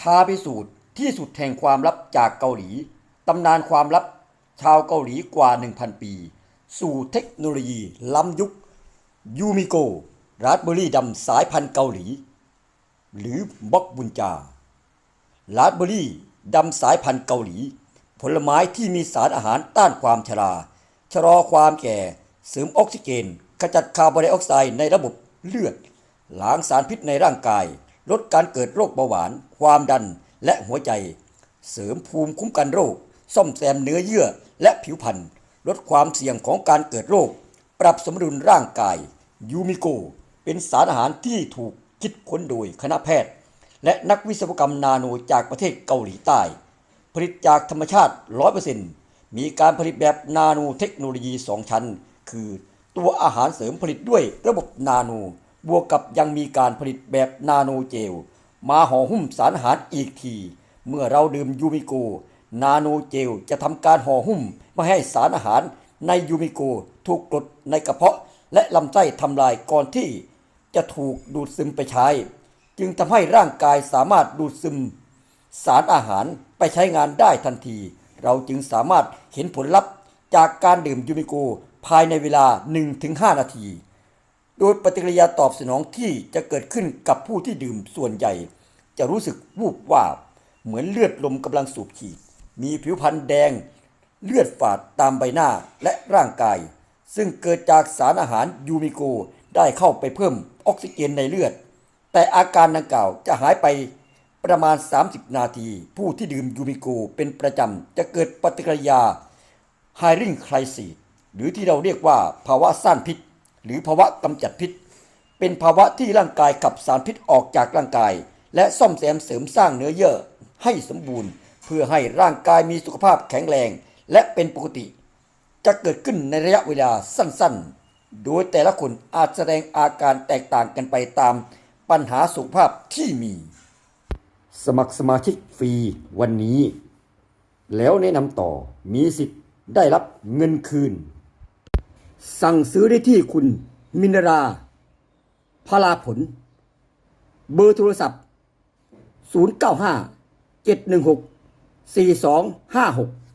ท้าพิสูจน์ที่สุดแห่งความลับจากเกาหลี ตำนานความลับชาวเกาหลีกว่า 1,000 ปี สู่เทคโนโลยีล้ำยุค ยูมิโก ราสเบอรี่ดำสายพันธุ์เกาหลี หรือบ็อกบุญจา ราสเบอรี่ดำสายพันธุ์เกาหลี ผลไม้ที่มีสารอาหารต้านความชรา ชะลอความแก่ เสริมออกซิเจน ขจัดคาร์บอนไดออกไซด์ในระบบเลือด ล้างสารพิษในร่างกาย ลดการเกิดโรคเบาหวาน ความดันและหัวใจ เสริมภูมิคุ้มกันโรค ซ่อมแซมเนื้อเยื่อและผิวพรรณลดความเสี่ยงของการเกิดโรค ปรับสมดุลร่างกาย ยูมิโก เป็นสารอาหารที่ถูกคิดค้นโดยคณะแพทย์ และนักวิศวกรรมนาโนจากประเทศเกาหลีใต้ ผลิตจากธรรมชาติ 100%มีการผลิตแบบนาโนเทคโนโลยี 2 ชั้น คือตัวอาหารเสริมผลิตด้วยระบบนาโน บวกกับยังมีการผลิตแบบนาโนเจล มาห่อหุ้มสารอาหารอีกที เมื่อเราดื่มยูมิโก นาโนเจลจะทำการห่อหุ้มไม่ให้สารอาหารในยูมิโกถูกกรดในกระเพาะและลำไส้ทำลายก่อนที่จะถูกดูดซึมไปใช้ จึงทำให้ร่างกายสามารถดูดซึม สารอาหารไปใช้งานได้ทันที เราจึงสามารถเห็นผลลัพธ์จากการดื่มยูมิโกภายในเวลา 1-5 นาที โดยปฏิกิริยาตอบสนองที่จะเกิดขึ้นกับผู้ที่ดื่มส่วนใหญ่ จะรู้สึกวูบวาบเหมือนเลือดลมกำลังสูบฉีด มีผิวพรรณแดง เลือดฝาดตามใบหน้าและร่างกาย ซึ่งเกิดจากสารอาหารยูมิโกได้เข้าไปเพิ่มออกซิเจนในเลือด แต่อาการดังกล่าวจะหายไปประมาณ 30 นาที ผู้ที่ดื่มยูมิโกเป็นประจำ จะเกิดปฏิกิริยาไฮริงไครซีหรือที่เราเรียกว่าภาวะซ่านพิษ หรือภาวะกำจัดพิษ เป็นภาวะที่ร่างกายขับสารพิษออกจากร่างกาย และซ่อมแซมเสริมสร้างเนื้อเยื่อให้สมบูรณ์ เพื่อให้ร่างกายมีสุขภาพแข็งแรง และเป็นปกติ จะเกิดขึ้นในระยะเวลาสั้นๆ โดยแต่ละคนอาจแสดงอาการแตกต่างกันไปตามปัญหาสุขภาพที่มี สมัครสมาชิกฟรีวันนี้ แล้วแนะนำต่อมีสิทธิ์ได้รับเงินคืน สั่งซื้อได้ที่คุณมินราพลาผล เบอร์โทรศัพท์ 095 716 4256